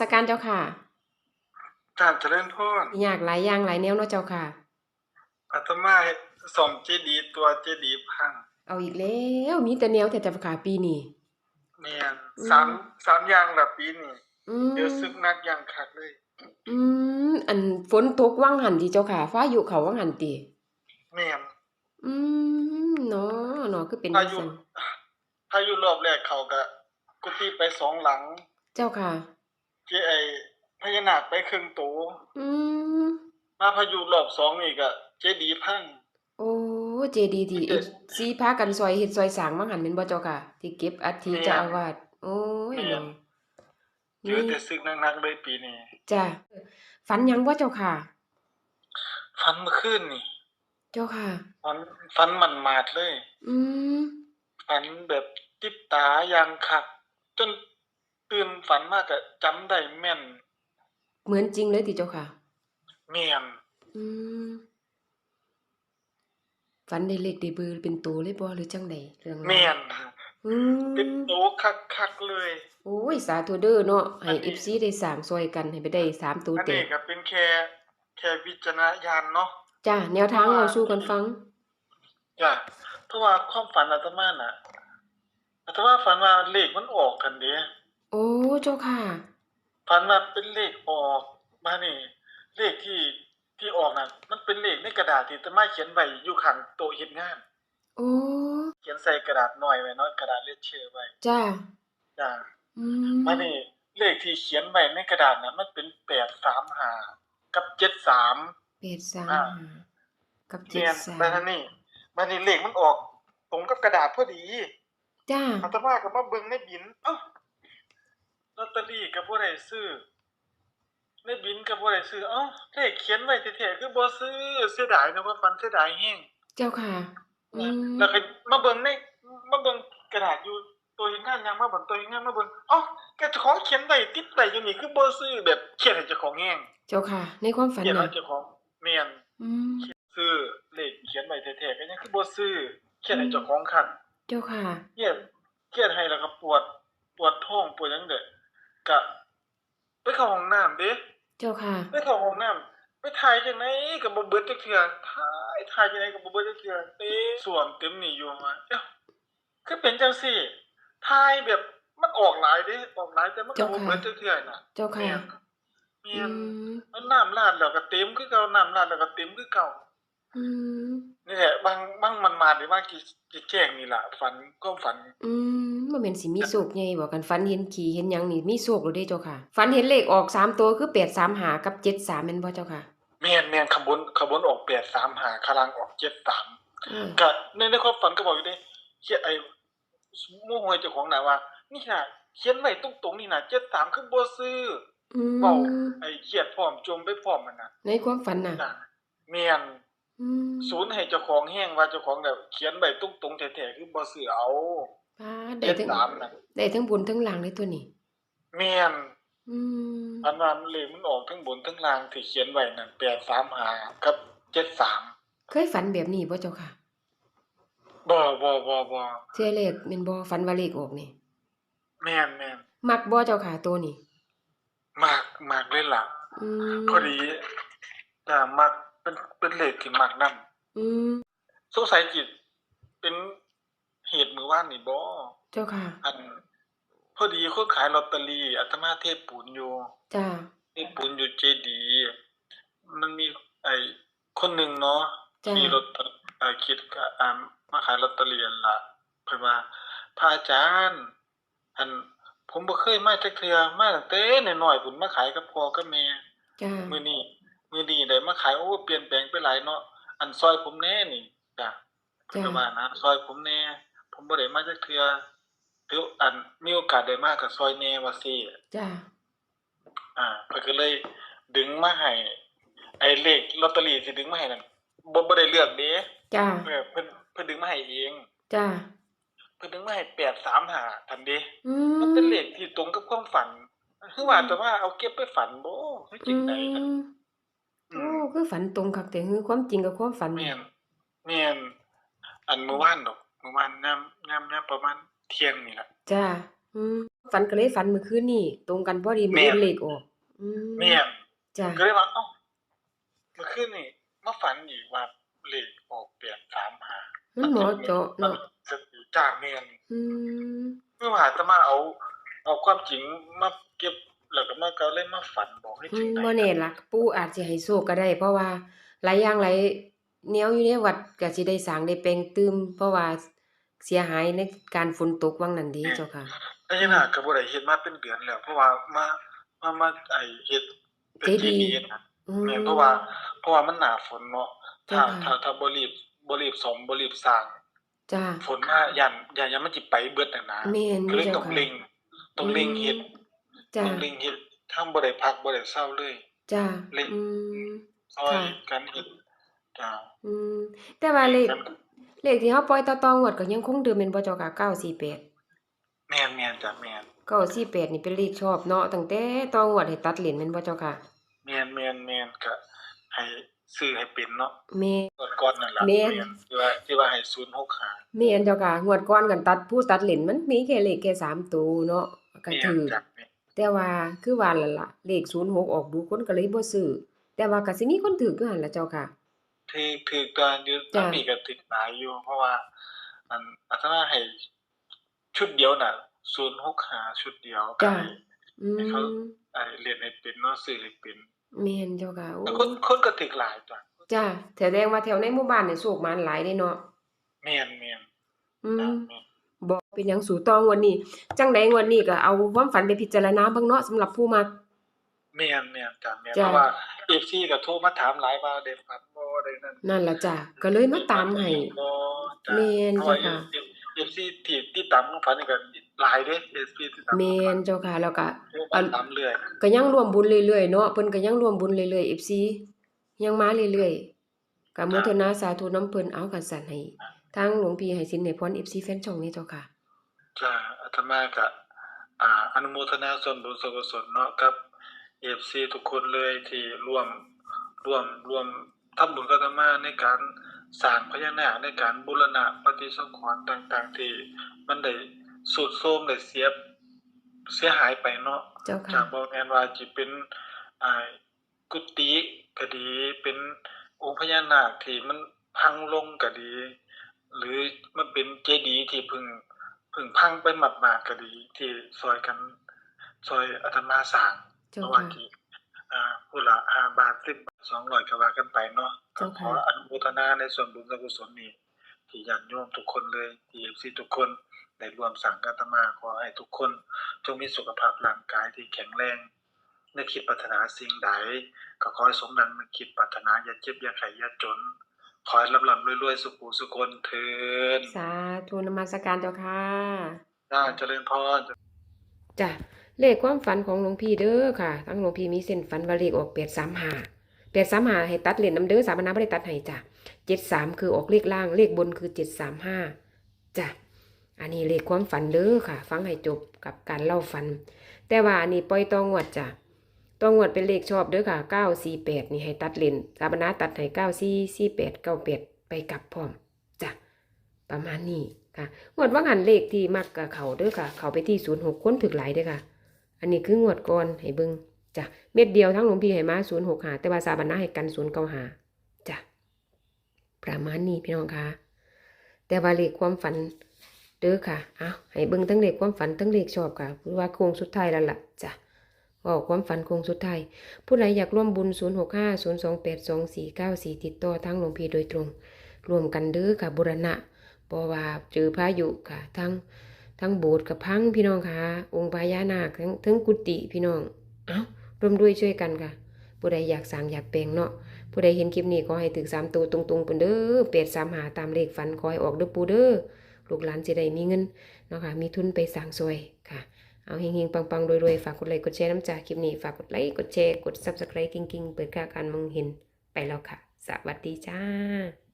สการเจ้าค่ะกราบเจริญพรอยากหลายอย่างหลายแนวเนาะเจ้าค่ะอาตมาสอมเจดีย์ตัวเจดีย์พัง เอาอีกแล้วมีแต่แนวแต่เจ้าค่ะปีนี้แม่นอืมสามสามอย่างละปีนี้อืมเดี๋ยวซึกนักอย่างคักเลย อืมอันฝนตกว่างหันติเจ้าค่ะ ฟ้าอยู่เขาว่างหันติแม่นอืมเนาะเนาะคือเป็นพาจังยุซั่นพายุรอบแรกเขาก็กุฏิไปสองหลัง เจ้าค่ะ ที่ไอ้พญานาคไปครึ่งโตอืมมาพายุรอบสองนี่ก็เจดีย์พัง โอ้เจดีที่เออสีพากันซอยเฮ็ดซอยสร้างว่างหันแม่นบ่เจ้าค่ะ ที่เก็บอัฐิแม่นเจ้าอาวาสโอ้ยแม่นเนาะเจอแต่ซึกนักๆเลยปีนี้จ้ะฝันหยังบ่เจ้าค่ะ ฝันเมื่อคืนนี่ เจ้าค่ะ ฝันฝันมันมาดเลย อืมฝันแบบติดตาอย่างคักจน ตื่นฝันมากก็จำได้แม่น เหมือนจริงเลยติเจ้าค่ะ แม่นอืมฝันได้เลขได้เบอร์เป็นโตเลยบ่หรือจังใดเรื่องราวแม่นอืมเป็นโตคักคักๆเลย โอ้ย สาธุเด้อเนาะให้อันนี้ FC ได้สร้างซอยกันให้ไปได้สามตัวอันเต็นี้มก็เป็นแค่แค่วิจารณญาณเนาะจ้าแนวทางเราสู้กันฟังจ้ะเพราะว่าความฝันอาตมาน่ะอาตมาฝันว่าเลขมันออกกันเด้ โอ้ เจ้าค่ะ ฝันว่าเป็นเลขออกมานี่ เลขที่ที่ออกน่ะมันเป็นเลขในกระดาษที่อาตมาเขียนไว้อยู่ข้างโต๊ะเฮ็ดงาน โอ้ เขียนใส่กระดาษหน่อยไว้เนาะกระดาษเลขชื่อไว้จ้า จ้ะอืมมานี่เลขที่เขียนไว้ในกระดาษน่ะมันเป็น835กับ73แปดสามอ่าห้ากับเจ็เมีดยนสามมาทางนี้มานี่เลขมันออกตรงกับกระดาษพอดีจ้าอาตมาก็มาเบิ่งในบินเอ้า ลอตเตอรี่ก็บ่ได้ซื้อในบินก็บ่ได้ซื้อเอ้าเลขเขียนไว้แท้ๆคือบ่ซื้อเสียดายนะว่าฝันเสียดายแฮงเจ้าค่ะอืมแล้วก็มาเบิ่งในมาเบิ่งกระดาษอยู่ตัวเฮ็ดงานยังมาเบิ่งตัวเฮ็ดงานมาเบิ่งเอ้าแกเจ้าของเขียนไว้ติดไว้อยู่นี่คือบ่ซื้อแบบเขียนให้เจ้าของแฮงเจ้าค่ะ ในความฝันเขียนน่ะให้เจ้าของแม่นอืมซื้อเลขเขียนไว้แท้ๆก็ยังคือบ่ซื้อเขียนให้เจ้าของคันเจ้าค่ะเครียดเครียดให้แล้วก็ปวด ปวดท้องปวดหยังเด้อ ก็ไปเข้าห้องน้ำเด้เจ้าค่ะ ไปเข้าห้องน้ำไปถ่ายจังไดก็บ่เบิดจักเทื่อถ่ายถ่ายจังไดก็บ่เบิดจักเทื่อเต็มส่วนเต็มนี่อยู่ว่าเอ้าคือเป็นจังซี่ถ่ายแบบมันออกหลายเด้ออกหลายแต่มันก็บ่เบิดจักเทื่อน่ะ เจ้าค่ะแม่นแม่อืนมเอาน้ำราดแล้วก็เต็มคือเก่าน้ำราดแล้วก็เต็มคือเก่า อืม นี่แหละบางบางมันมาหรือว่ากี่กี่แจ้งนี่ล่ะฝันความฝันอืมบ่แม่นสิมีโชคใหญ่บ่กันฝันเห็นขี่เห็นหยังนี่มีโชคแล้วเด้เจ้าค่ะ ฝันเห็นเลขออกสามตัวคือ835กับ73แม่นบ่เจ้าค่ะ แม่นแม่นขบวนขบวนออกแปดสามหาคลังออกเจ็ดสามอืมก็ในในความฝันก็บอกอยู่ดิเขียนไอ้โมโหยเจ้าของน่ะว่า นี่น่ะเขียนไว้ตรงๆนี่น่ะเจ็ดสามคือบ่ซื้ออืเว้ามไอ้เขียดพร้อมจมไปพร้อมมันน่ะในความฝันน่ะ น่ะแม่นอืม ศูนย์ให้เจ้าของแห้งว่าเจ้าของแบบเขียนไว้ตรงๆแท้ๆคือบ่ซื้อเอาปาดได้เจ็ดทั้งสามน่ะได้ทั้งบนทั้งล่างเลยตัวนี้แม่นอืมอันว่ามันเลขมันออกทั้งบนทั้งล่างที่เขียนไว้นั่นแปดสามหากับเจ็ดสามเคยฝันแบบนี้บ่เจ้าค่ะบ่บ่บ่บ่เทื่อเลขแม่นบ่ฝันว่าเลขออกนี่แม่นแม่นมักบ่เจ้าค่ะตัวนี้มากมากเลยล่ะอืมพอดีอ่ามัก เป็นเป็นเลขที่มักนำอืมสงสัยจิต เป็นเหตุมื้อวานนี่บ่เจ้าค่ะ อัน พอดีคนขายลอตเตอรี่อาตมาเทศปูนอยู่จ้าเทศปูนอยู่เจดีย์มันมีไอ้คนหนึงเนาะจ้ามีรถเอ่อคิดก็อ่ามาขายลอตเตอรี่นั่นล่ะเพิ่นว่าพระอาจารย์ อัน ผมบ่เคยมาจักเทื่อมาตั้งแต่น้อยๆพุ่นมาขายกับพ่อกับแม่จ้ามื้อนี้ มื้อนี้ได้มาขายโอ้เปลี่ยนแปลงไปหลายเนาะอันซอยผมแน่นี่จ้ะจ้าประมาณนะซอยผมแน่ผมบ่ได้มาจักเทื่อถืออันมีโอกาสได้มาก็ซอยแน่ว่าซี่จ้าอ่าเพิ่นก็เลยดึงมาให้ไอ้เลขลอตเตอรี่ที่ดึงมาให้นั่นบ่บ่ได้เลือกเด้จ้าเออเพิ่นเพิ่นดึงมาให้เองจ้าเพิ่นดึงมาให้835ทันเด้อืมันเป็นเลขที่ตรงกับความฝันคือว่าแต่ว่าเอาเก็บไปฝันบ่คือจริงไดอืนะมอืโอ้ม คือฝันตรงคักแต่คือความจริงกับความฝันแม่นแม่นอันเมื่อวานดอกเมื่อวานยามยามยามประมาณเที่ยงนี่ล่ะ จ้าอืมฝันก็เลยฝันเมื่อคืนนี้ตรงกันพอดีมื้อแม่นอื่นเลขออกอืมแม่นจ้ะก็เลยว่าเอ้าเมื่อคืนนี่มาฝันอีกว่าเลขออกเปลี่ยนสามหามันหมอเจาะมันเนาะจะจ้าแม่น อืม เมื่อวานจะมาเอา เอาความจริงมาเก็บ แล้วก็มาก็เล่นมาฝันบอกให้อืถึงมไหนบ่แน่ล่ะปู่อาจสิให้โชคก็ได้ เพราะว่าหลายอย่างหลายแนวอยู่ในวัดก็สิได้สร้างได้แปลงตืมเพราะว่าเสียหายในการฝนตกวังนั้นเดีเจ้าค่ะพญานาคก็บ่ได้เฮ็ดมาเป็นเดือนแล้ว เพราะว่ามามามาไอ้เฮ็ดเป็นเจดีย์เจดีย์นะอืแม่นเพราะว่า เพราะว่ามันหน้าฝนเนาะถ้าจ้ะถ้าถ้าบ่รีบบ่รีบซ่อมบ่รีบสร้างจ้าฝนมายันยันยันมันสิไปเบิดน่ะนะแม่นก็เลยเจ้าต้องค่ะเร่งต้องเร่งเฮ็ด จ้าต้องเร่งเฮ็ดทำบ่ได้พักบ่ได้เศร้าเลยจ้าเร่งอืมซอยค่ะกันเฮ็ดจ้าอืมแต่ว่าเลขกันเลขที่เฮาปล่อยต่อๆงวดก็ยังคงเดิมแม่นบ่เจ้าค่ะ948แม่นแม่นจ้ะแม่น948นี่เป็นเลขชอบเนาะตั้งแต่ต่องวดให้ตัดเหรียญแม่นบ่เจ้าค่ะแม่นแม่นแม่นก็ให้ซื้อให้เป็นเนาะแม่ก่อนๆนั่นล่ะแม่นที่ว่าที่ว่าให้065แม่นเจ้าค่ะงวดก่อนกันตัดผู้ตัดเหรียญมันมีแค่เลขแค่สามตัวเนาะก็แม่นถือจ้ะ แม่นแต่ว่าคือว่านั่นล่ะเลข06ออกดูคนก็เลยบ่ซื้อแต่ว่าก็สิมีคนถือคือหั่นล่ะเจ้าค่ะถือถือการอยู่จ้ะทางนี้ก็ถือหลายอยู่เพราะว่าอันอาตมาให้ชุดเดียวน่ะ065ชุดเดียวก็จ้ะให้อืให้เขามไอ้เรียนให้เป็นเนาะซื้อให้เป็นแม่นเจ้าค่ะโอ้แต่คนคนก็ถือหลายจ้ะจ้าแสดงว่าแถวในหมู่บ้านนี่โชคหมานหลายเด้เนาะแม่นแม่นอืจ้ะมแม่นบ่ เป็นหยังสู่ตองวันนี้ จังใดงวดนี้ก็เอาความฝันไปพิจารณาเบิ่งเนาะสำหรับผู้มักแม่นแม่นจ้ะแม่นจ้ะเพราะว่า FC ก็โทรมาถามหลายว่าได้ฝันบ่ได้นั่นนั่นล่ะจ้ะก็เลยมาตามให้บ่จ้ะแม่นเพราะว่าเจ้าค่ะ FC ที่ที่ตามฝันนี่ก็หลายเด้ FC ที่ตามแม่นเจ้าค่ะ แล้วก็โทรมาตามเรื่อยก็ยังร่วมบุญเรื่อยๆเนาะเพิ่นก็ยังร่วมบุญเรื่อยๆ FC ยังมาเรื่อยๆก็อนุโมทนาสาธุนํเพิ่นเอากันสั่นให้ทางหลวงพี่ให้สินให้พร FC แฟนช่องนี้เจ้าค่ะ จ้ะอาตมาก็อ่าอนุโมทนาส่วนบุญส่วนกุศลเนาะกับ FC ทุกคนเลยที่ร่วมร่วมร่วมทำบุญกับอาตมาในการสร้างพญานาคในการบูรณะปฏิสังขรณ์ต่าง ๆ ที่มันได้สุดโทรมได้เสียเสียหายไปเนาะเจ้าค่ะจากบ่แม่นว่าสิเป็นอ่ากุฏิก็ดีเป็นองค์พญานาคที่มันพังลงก็ดี หรือมันเป็นเจดีย์ที่เพึ่งเพึ่งพังไปหมาดๆก็ดี ที่ซอยกันซอยอาตมาสร้างเจ้าเพราะว่าค่ะที่อ่าผู้ละ5บาท10บาท200ก็ว่ากันไปเนาะก็เจ้าขค่ะออนุโมทนาในส่วนบุญส่วนกุศลนี้ที่ญาติโยมทุกคนเลยที่ FC ทุกคนได้ร่วมสร้างกับอาตมาขอให้ทุกคนจงมีสุขภาพร่างกายที่แข็งแรงนึกคิดปรารถนาสิ่งใด ก็ขอให้สมดังนึกคิดปรารถนาอย่าเจ็บอย่าไข้อย่าจน ขอให้ร่ำๆรวยๆ สุขุสุคนเทินสาธุนมัสการเจ้าค่ะจ้าเจริญพรจ้ะเลขความฝันของหลวงพี่เด้อค่ะ ทั้งหลวงพี่มีเส้นฝันว่าเลขออก835 835ให้ตัดเหรียญนํเด้อสามนาบ่ได้ตัดให้จ้ะ73คือออกเลขล่างเลขบนคือ735จ้ะอันนี้เลขความฝันเด้อค่ะ ฟังให้จบกับการเล่าฝัน แต่ว่าอันนี้ปล่อยตองวดจ้ะ ตองวดเป็นเลขชอบเด้อค่ะ948นี่ให้ตัดเหรียญสามนาตัดให้9448 98ไปกลับพร้อมจ้ะประมาณนี้ค่ะงวดว่างันเลขที่มักกับเขาเด้อค่ะ เขาไปที่ศูนย์หกคนถึกหลายเด้อค่ะ อันนี้คืองวดก่อนให้เบิ่งจ้ะเม็ดเดียวทั้งหลวงพี่ให้มาศูนย์หกหาแต่ว่าสาบนาให้กันศูนย์เก้าหาจ้ะประมาณนี้พี่น้องค่ะ แต่ว่าเลขความฝันเด้อค่ะ เอาให้เบิ่งทั้งเลขความฝันทั้งเลขชอบค่ะเพราะว่าโค้งสุดท้ายแล้วล่ะจ้ะ ว่าความฝันคงสุดท้าย ผู้ใดอยากร่วมบุญ 0 6 5 0 2 8 2 4 9 4 ติดต่อทั้งหลวงพี่โดยตรง รวมกันเด้อค่ะบุรณะเพราะว่าเจอพายุค่ะ ทั้งทั้งโบสถ์กับพังพี่น้องค่ะ องค์พญานาคทั้งทั้งกุฏิพี่น้อง เอ้ารวมด้วยช่วยกันค่ะ ผู้ใดอยากสั่งอยากแปลงเนาะ ผู้ใดเห็นคลิปนี้ขอให้ถึงสามตัวตรงๆปุ่นเด้อเป็ดสามหาตามเลขฝันขอให้ออกเด้อปูเด้อ ลูกหลานจะได้มีเงินเนาะค่ะ มีทุนไปสั่งซวยค่ะ เอาเฮงๆ ปังๆ รวยๆ ฝากกดไลค์กดแชร์น้ำจ่าคลิปนี้ ฝากกดไลค์กดแชร์กด subscribe กิ้งๆ เปิดค่าการมองเห็นไปแล้วค่ะ สวัสดีจ้า